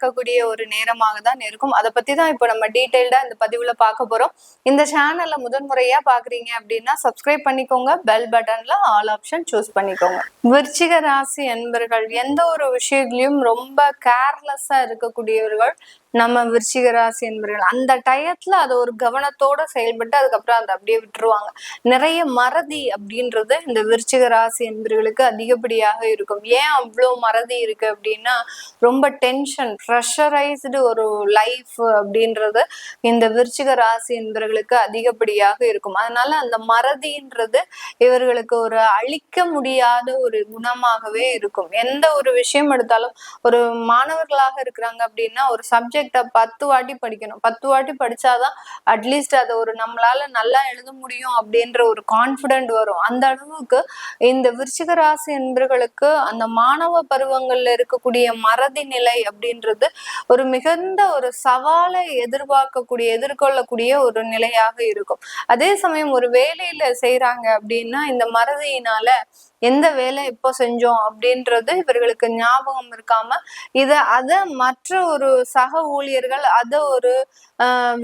நடக்கக்கூடிய ஒரு நேரமாக தான் இருக்கும். அதை பத்தி தான் இப்போ நம்ம டீட்டெயில்டா இந்த பதிவுல பார்க்க போறோம். இந்த சேனல்ல முதன்முறையா பாக்குறீங்க அப்படின்னா சப்ஸ்கிரைப் பண்ணிக்கோங்க. பெல் பட்டன்ல ஆல் ஆப்ஷன் சூஸ் பண்ணிக்கோங்க. விருச்சிக ராசி என்பர்கள் எந்த ஒரு விஷயத்திலையும் ரொம்ப கேர்லெஸ்ஸா இருக்கக்கூடியவர்கள் நம்ம விருச்சிக ராசி என்பர்கள் அந்த டயத்துல அதை ஒரு கவனத்தோட செயல்பட்டு அதுக்கப்புறம் அதை அப்படியே விட்டுருவாங்க. நிறைய மறதி அப்படின்றது இந்த விருச்சிக ராசி என்பர்களுக்கு அதிகப்படியாக இருக்கும். ஏன் அவ்வளோ மறதி இருக்கு அப்படின்னா ரொம்ப டென்ஷன் ப்ரெஷரைஸ்டு ஒரு லைஃப் அப்படின்றது இந்த விருச்சிக ராசி என்பவர்களுக்கு அதிகப்படியாக இருக்கும். அதனால அந்த மறதின்றது இவர்களுக்கு ஒரு அழிக்க முடியாத ஒரு குணமாகவே இருக்கும். எந்த ஒரு விஷயம் எடுத்தாலும் ஒரு மாணவர்களாக இருக்கிறாங்க அப்படின்னா ஒரு சப்ஜெக்ட் பத்து வாட்டி படிக்கணும். பத்து வாட்டி படிச்சாதான் அட்லீஸ்ட் அதை ஒரு நம்மளால நல்லா எழுத முடியும் அப்படின்ற ஒரு கான்ஃபிடென்ட் வரும். அந்த அளவுக்கு இந்த விருச்சிக ராசி என்பர்களுக்கு அந்த மாணவ பருவங்கள்ல இருக்கக்கூடிய மறதி நிலை அப்படின்றது ஒரு மிகுந்த ஒரு சவாலை எதிர்பார்க்கக்கூடிய எதிர்கொள்ளக்கூடிய ஒரு நிலையாக இருக்கும். அதே சமயம் ஒரு வேலையில செய்யறாங்க அப்படின்னா இந்த மறதியினால எந்த வேலை இப்போ செஞ்சோம் அப்படின்றது இவர்களுக்கு ஞாபகம் இருக்காம இத அத மற்ற ஒரு சக ஊழியர்கள் அத ஒரு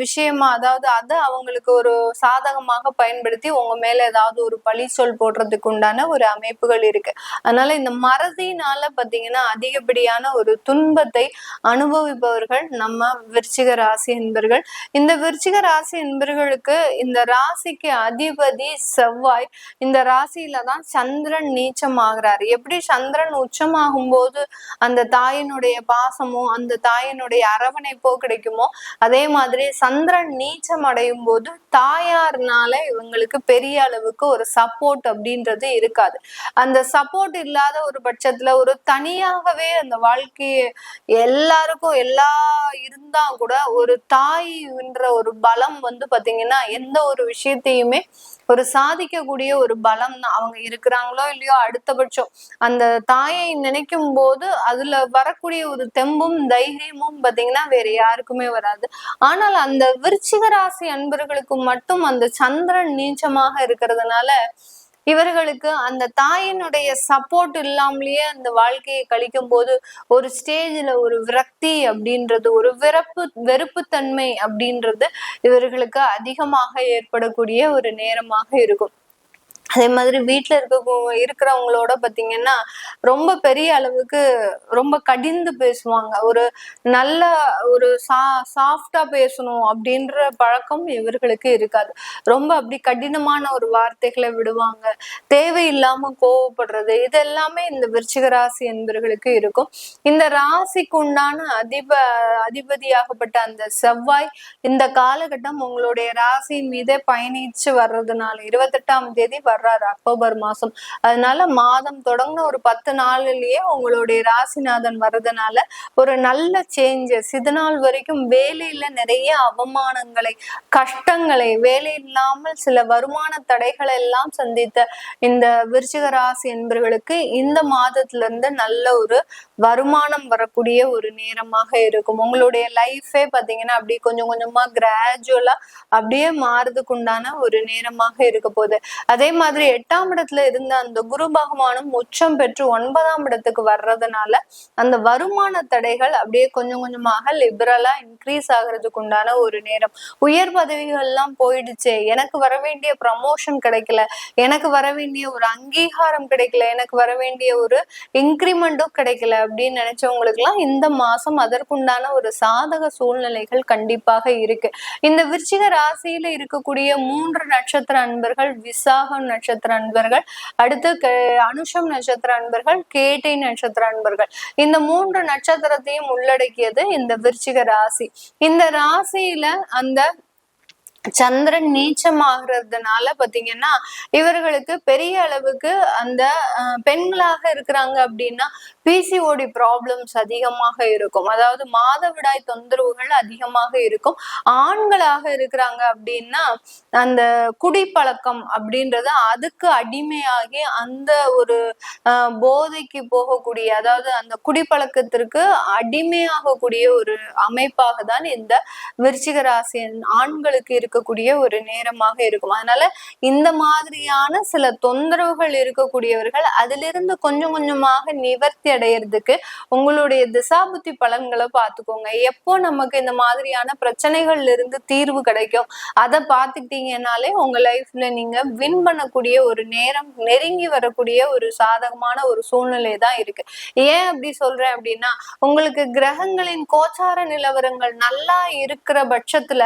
விஷயமா அதாவது அத அவங்களுக்கு ஒரு சாதகமாக பயன்படுத்தி உங்க மேல ஏதாவது ஒரு பழி சொல் போடுறதுக்கு உண்டான ஒரு அமைப்புகள் இருக்கு. அதனால இந்த மறதினால பாத்தீங்கன்னா அதிகப்படியான ஒரு துன்பத்தை அனுபவிப்பவர்கள் நம்ம விருச்சிக ராசி என்பர்கள். இந்த விருச்சிக ராசி என்பர்களுக்கு இந்த ராசிக்கு அதிபதி செவ்வாய் இந்த ராசியில தான் சந்திரன் நீச்சம் ஆகிறாரு எப்படி சந்திரன் உச்சமாகும் போது அந்த தாயினுடைய பாசமும் அந்த தாயினுடைய அரவணைப்போ கிடைக்குமோ அதே மாதிரி சந்திரன் நீச்சம் அடையும் போது தாயார்னால இவங்களுக்கு பெரிய அளவுக்கு ஒரு சப்போர்ட் அப்படின்றது இருக்காது. அந்த சப்போர்ட் இல்லாத ஒரு பட்சத்துல ஒரு தனியாகவே அந்த வாழ்க்கையை எல்லாருக்கும் எல்லா இருந்தா கூட ஒரு தாய்ன்ற ஒரு பலம் வந்து பாத்தீங்கன்னா எந்த ஒரு விஷயத்தையுமே ஒரு சாதிக்கக்கூடிய ஒரு பலம் தான். அவங்க இருக்கிறாங்களோ இல்லையோ அடுத்தபட்சம். அந்த தாயை நினைக்கும் போது அதுல வரக்கூடிய ஒரு தெம்பும் தைரியமும் பாத்தீங்கன்னா வேற யாருக்குமே வராது. ஆனால் அந்த விருச்சிக ராசி அன்பர்களுக்கு மட்டும் அந்த சந்திரன் நீச்சமாக இருக்கிறதுனால இவர்களுக்கு அந்த தாயினுடைய சப்போர்ட் இல்லாமலேயே அந்த வாழ்க்கையை கழிக்கும் போது ஒரு ஸ்டேஜ்ல ஒரு விரக்தி அப்படின்றது ஒரு வெறுப்பு வெறுப்புத்தன்மை அப்படின்றது இவர்களுக்கு அதிகமாக ஏற்படக்கூடிய ஒரு நேரமாக இருக்கும். அதே மாதிரி வீட்டுல இருக்க இருக்கிறவங்களோட பாத்தீங்கன்னா ரொம்ப பெரிய அளவுக்கு ரொம்ப கடிந்து பேசுவாங்க. ஒரு நல்ல ஒரு சா சாஃப்டாக பேசணும் அப்படின்ற பழக்கம் இவர்களுக்கு இருக்காது. ரொம்ப அப்படி கடினமான ஒரு வார்த்தைகளை விடுவாங்க. தேவையில்லாம கோவப்படுறது இது எல்லாமே இந்த விருச்சிக ராசி என்பவர்களுக்கு இருக்கும். இந்த ராசிக்கு உண்டான அதிப அதிபதியாகப்பட்ட அந்த செவ்வாய் இந்த காலகட்டம் உங்களுடைய ராசியின் மீதே பயணிச்சு வர்றதுனால இருபத்தெட்டாம் தேதி வர்றாரு அக்டோபர் மாசம். அதனால மாதம் தொடங்கின ஒரு பத்து நாள்லயே உங்களுடைய ராசிநாதன் வர்றதுனால ஒரு நல்ல சேஞ்சஸ் இது நாள் வரைக்கும் வேலையில நிறைய அவமானங்களை கஷ்டங்களை வேலை இல்லாமல் சில வருமான தடைகளை எல்லாம் சந்தித்த இந்த விருச்சிக ராசி என்பவர்களுக்கு இந்த மாதத்துல இருந்து நல்ல ஒரு வருமானம் வரக்கூடிய ஒரு நேரமாக இருக்கும். உங்களுடைய லைஃபே பாத்தீங்கன்னா அப்படி கொஞ்சம் கொஞ்சமா கிராஜுவலா அப்படியே மாறுறதுக்கு உண்டான ஒரு நேரமாக இருக்க போகுது. அதே மாதிரி எட்டாம் இடத்துல இருந்த அந்த குரு பகவானும் உச்சம் பெற்று ஒன்பதாம் இடத்துக்கு வர்றதுனால அந்த வருமான தடைகள் அப்படியே கொஞ்சம் கொஞ்சமாக லிபரலா இன்க்ரீஸ் ஆகுறதுக்கு உண்டான ஒரு நேரம். உயர் பதவிகள் எல்லாம் போயிடுச்சு. எனக்கு வர வேண்டிய ப்ரமோஷன் கிடைக்கல. எனக்கு வர வேண்டிய ஒரு அங்கீகாரம் கிடைக்கல. எனக்கு வர வேண்டிய ஒரு இன்க்ரிமெண்ட்டும் கிடைக்கல அப்படின்னு நினைச்சவங்களுக்கு எல்லாம் இந்த மாசம் அதற்குண்டான ஒரு சாதக சூழ்நிலைகள் கண்டிப்பாக இருக்கு. இந்த விருச்சிக ராசியில இருக்கக்கூடிய மூன்று நட்சத்திர அன்பர்கள் விசாகம் நட்சத்திர அன்பர்கள் அடுத்து அனுஷம் நட்சத்திர அன்பர்கள் கேட்டை நட்சத்திர அன்பர்கள். இந்த மூன்று நட்சத்திரத்தையும் உள்ளடக்கியது இந்த விருச்சிக ராசி. இந்த ராசியில அந்த சந்திரன் நீச்சமாகிறதுனால பாத்தீங்கன்னா இவர்களுக்கு பெரிய அளவுக்கு அந்த பெண்களாக இருக்கிறாங்க அப்படின்னா பிசிஓடி ப்ராப்ளம்ஸ் அதிகமாக இருக்கும். அதாவது மாதவிடாய் தொந்தரவுகள் அதிகமாக இருக்கும். ஆண்களாக இருக்கிறாங்க அப்படின்னா அந்த குடிப்பழக்கம் அப்படின்றது அதுக்கு அடிமையாகி அந்த ஒரு போதைக்கு போகக்கூடிய அதாவது அந்த குடிப்பழக்கத்திற்கு அடிமையாகக்கூடிய ஒரு அமைப்பாக தான் இந்த விருச்சிக ராசி ஆண்களுக்கு இருக்கக்கூடிய ஒரு நேரமாக இருக்கும். அதனால இந்த மாதிரியான சில தொந்தரவுகள் இருக்கக்கூடியவர்கள் அதிலிருந்து கொஞ்சம் கொஞ்சமாக நிவர்த்தி அடையிறதுக்கு உங்களுடைய திசாபுத்தி பலன்களை பார்த்துக்கோங்க. எப்போ நமக்கு இந்த மாதிரியான பிரச்சனைகள்ல இருந்து தீர்வு கிடைக்கும் அதை பார்த்துக்கிட்டீங்கன்னாலே உங்க லைஃப்ல நீங்க வின் பண்ணக்கூடிய ஒரு நேரம் நெருங்கி வரக்கூடிய ஒரு சாதகமான ஒரு சூழ்நிலை தான் இருக்கு. ஏன் அப்படி சொல்றேன் அப்படின்னா உங்களுக்கு கிரகங்களின் கோச்சார நிலவரங்கள் நல்லா இருக்கிற பட்சத்துல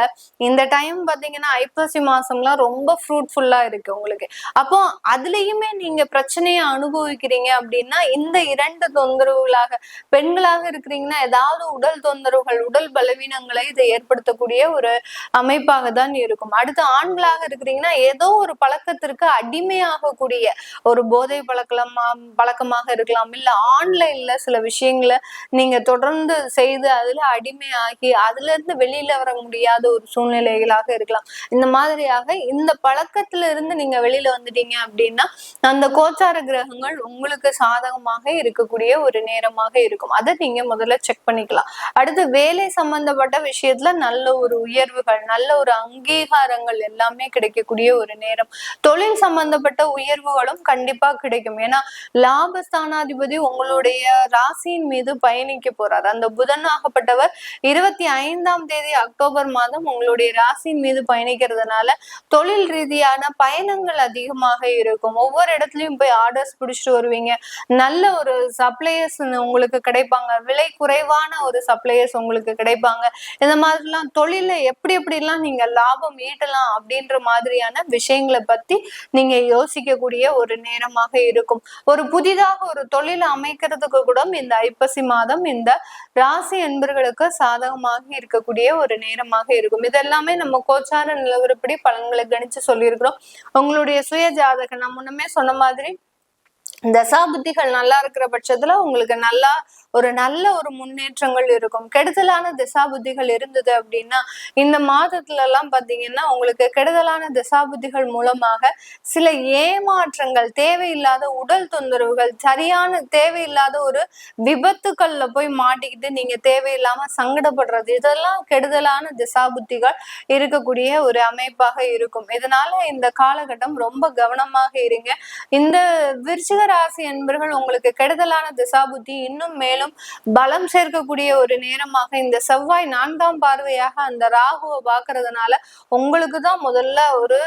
இந்த டைம் பாத்தீங்கன்னா ஐப்பசி மாசம்லாம் ரொம்ப ஃப்ரூட்ஃபுல்லா இருக்கு உங்களுக்கு. அப்போ அதுலயுமே நீங்க பிரச்சனையை அனுபவிக்கிறீங்க அப்படின்னா இந்த இரண்டு தொந்தரவுகளாக பெண்களாக இருக்கிறீங்கன்னா ஏதாவது உடல் தொந்தரவுகள் உடல் பலவீனங்களை இதை ஏற்படுத்தக்கூடிய ஒரு அமைப்பாக தான் இருக்கும். அடுத்து ஆண்களாக இருக்கிறீங்கன்னா ஏதோ ஒரு பழக்கத்திற்கு அடிமையாகக்கூடிய ஒரு போதை பழக்கம் பழக்கமாக இருக்கலாம். இல்ல ஆன்லைன்ல சில விஷயங்களை நீங்க தொடர்ந்து செய்து அதுல அடிமையாகி அதுல இருந்து வெளியில வர முடியாத ஒரு சூழ்நிலைகளாக இருக்கலாம். இருக்கலாம் இந்த மாதிரியாக இந்த பழக்கத்துல இருந்து நீங்க வெளியில வந்துட்டீங்க அப்படின்னா அந்த கோச்சார கிரகங்கள் உங்களுக்கு சாதகமாக இருக்கக்கூடிய ஒரு நேரமாக இருக்கும். அதை நீங்க முதல்ல செக் பண்ணிக்கலாம். அடுத்து வேலை சம்பந்தப்பட்ட விஷயத்துல நல்ல ஒரு உயர்வுகள் நல்ல ஒரு அங்கீகாரங்கள் எல்லாமே கிடைக்கக்கூடிய ஒரு நேரம். தொழில் சம்பந்தப்பட்ட உயர்வுகளும் கண்டிப்பா கிடைக்கும். ஏன்னா லாபஸ்தானாதிபதி உங்களுடைய ராசியின் மீது பயணிக்க போறார். அந்த புதன் ஆகப்பட்டவர் இருபத்தி ஐந்தாம் தேதி அக்டோபர் மாதம் உங்களுடைய ராசியின் மீது வந்து பயணிக்கிறதுனால தொழில் ரீதியான பயணங்கள் அதிகமாக இருக்கும். ஒவ்வொரு இடத்துலயும் போய் ஆர்டர்ஸ் பிடிச்சிட்டு வருவீங்க. நல்ல ஒரு சப்ளையர்ஸ் உங்களுக்கு கிடைப்பாங்க. விலை குறைவான ஒரு சப்ளையர்ஸ் உங்களுக்கு கிடைப்பாங்க. இந்த மாதிரிலாம் தொழில எப்படி எப்படிலாம் நீங்க லாபம் ஈட்டலாம் அப்படின்ற மாதிரியான விஷயங்களை பத்தி நீங்க யோசிக்கக்கூடிய ஒரு நேரமாக இருக்கும். ஒரு புதிதாக ஒரு தொழில் அமைக்கிறதுக்கு கூட இந்த ஐப்பசி மாதம் இந்த ராசி என்பர்களுக்கு சாதகமாக இருக்கக்கூடிய ஒரு நேரமாக இருக்கும். இதெல்லாமே நம்ம கோச்சார நிலவரப்படி பலன்களை கணிச்சு சொல்லியிருக்கிறோம். உங்களுடைய சுய ஜாதகம் நான் முன்னமே சொன்ன மாதிரி தசாபுத்திகள் நல்லா இருக்கிற பட்சத்துல உங்களுக்கு நல்லா ஒரு நல்ல ஒரு முன்னேற்றங்கள் இருக்கும். கெடுதலான திசாபுத்திகள் இருந்தது அப்படின்னா இந்த மாதத்துல எல்லாம் பாத்தீங்கன்னா உங்களுக்கு கெடுதலான திசாபுத்திகள் மூலமாக சில ஏமாற்றங்கள் தேவையில்லாத உடல் தொந்தரவுகள் சரியான தேவையில்லாத ஒரு விபத்துக்கள்ல போய் மாட்டிக்கிட்டு நீங்க தேவையில்லாம சங்கடப்படுறது இதெல்லாம் கெடுதலான திசாபுத்திகள் இருக்கக்கூடிய ஒரு அமைப்பாக இருக்கும். இதனால இந்த காலகட்டம் ரொம்ப கவனமாக இருங்க. இந்த விருச்சிக ராசி என்பர்கள் உங்களுக்கு கெடுதலான திசாபுத்தி இன்னும் மேலும் மேலும் பலம் சேர்க்கக்கூடிய ஒரு நேரமாக இந்த செவ்வாய் நான்காம் பார்வையாக அந்த ராகுவை பாக்குறதுனால உங்களுக்கு தான் முதல்ல ஒரு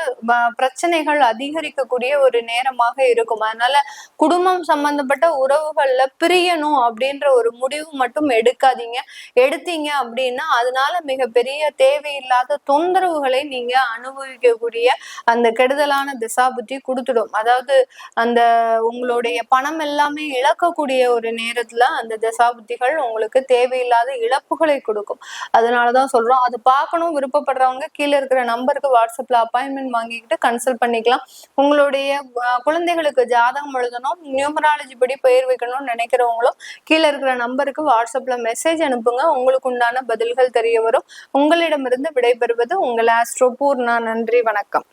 பிரச்சனைகள் அதிகரிக்கக்கூடிய ஒரு நேரமாக இருக்கும். அதனால குடும்பம் சம்பந்தப்பட்ட உறவுகள்ல பிரியணும் அப்படின்ற ஒரு முடிவு மட்டும் எடுக்காதீங்க. எடுத்தீங்க அப்படின்னா அதனால மிகப்பெரிய தேவையில்லாத தொந்தரவுகளை நீங்க அனுபவிக்கக்கூடிய அந்த கெடுதலான திசா புத்தி கொடுத்துடும். அதாவது அந்த உங்களுடைய பணம் எல்லாமே இழக்கக்கூடிய ஒரு நேரத்துல அந்த தசாபுத்திகள் உங்களுக்கு தேவையில்லாத இழப்புகளை கொடுக்கும். அதனாலதான் சொல்றோம் அது பார்க்கணும் விருப்பப்படுறவங்க கீழே இருக்கிற நம்பருக்கு வாட்ஸ்அப்ல அப்பாயின்மெண்ட் வாங்கிக்கிட்டு கன்சல்ட் பண்ணிக்கலாம். உங்களுடைய குழந்தைகளுக்கு ஜாதகம் எழுதணும் நியூமராலஜி படி பெயர் வைக்கணும்னு நினைக்கிறவங்களும் கீழே இருக்கிற நம்பருக்கு வாட்ஸ்அப்ல மெசேஜ் அனுப்புங்க. உங்களுக்கு உண்டான பதில்கள் தெரிய வரும். உங்களிடமிருந்து விடைபெறுவது உங்கள் ஆஸ்ட்ரோ பூர்ணா. நன்றி வணக்கம்.